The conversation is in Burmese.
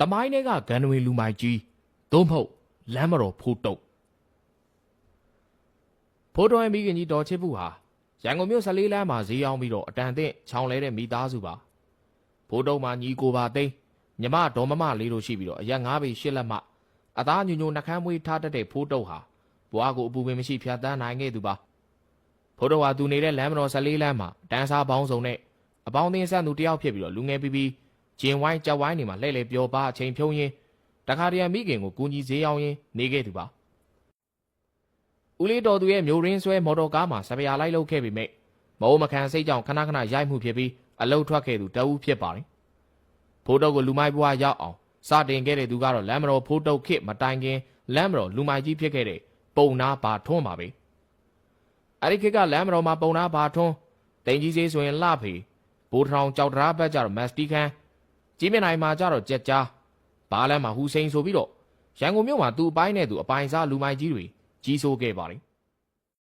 တမိုင်းတွေကဂန်နဝေလူမိုက်ကြီးသို့မဟုတ်လမ်းမတော်ဖိုးတုတ်ဖိုးတော်ရဲ့မိခင်ကြီးတော်ချစ်ဘူးဟာရန်ကုန်မြို့14လမ်းမှာဈေးရောက်ပြီးတော့အတန်အသင့်ချောင်းလဲတဲ့မိသားစုပါဖိုးတုတ်မှာညီကိုပါသိန်းညီမဒေါ်မမလေးတို့ရှိပြီးတော့အရက်9ပေ10လက်မအသားညိုညိုနှကမ်းမွေးထားတတ်တဲ့ဖိုးတုတ်ဟာဘွားကိုအပူပင်မရှိဖြတ်တန်းနိုင်ခဲ့သူပါဖိုးတုတ်ဟာသူနေတဲ့လမ်းမတော်14လမ်းမှာတန်းစားပေါင်းစုံနဲ့အပေါင်းအသင်းဆက်သူတယောက်ဖြစ်ပြီးတော့လူငယ်ပြီးပြီး ကျင်ဝိုင်းကြောက်ဝိုင်းနေမှာလှည့်လေပျော်ပါအချိန်ဖြုံးရင်းတခါတရံမိခင်ကိုကူညီဈေးရောက်ရင်းနေခဲ့သူပါဦးလေးတော်သူရဲ့မျိုးရင်းဆွဲမော်တော်ကားမှာစပယ်လိုက်လုပ်ခဲ့ပေမဲ့မအိုးမခံစိတ်ကြောင့်ခဏခဏရိုက်မှုဖြစ်ပြီးအလုတ်ထွက်ခဲ့သူတအူးဖြစ်ပါတယ်ဖိုးတုတ်ကိုလူမိုက်ဘွားရောက်အောင်စတင်ခဲ့တဲ့သူကတော့လမ်းမတော်ဖိုးတုတ်ခစ်မတိုင်ခင်လမ်းမတော်လူမိုက်ကြီးဖြစ်ခဲ့တဲ့ပုံနာဘာထွန်းပါပဲအဲ့ဒီခေတ်ကလမ်းမတော်မှာပုံနာဘာထွန်းတိန်ကြီးစေးဆိုရင်လှဖေဘိုးထောင်ကြောက်တရားဘက်ကြတော့မက်စတီခန် ကြီးမြင့်နိုင်မှာကြတော့ကြက်ကြားဘားလမ်းမှာဟူစိန်ဆိုပြီးတော့ရန်ကုန်မြို့မှာသူ့အပိုင်းနဲ့သူအပိုင်စားလူမိုက်ကြီးတွေကြီးစိုးခဲ့ပါတယ်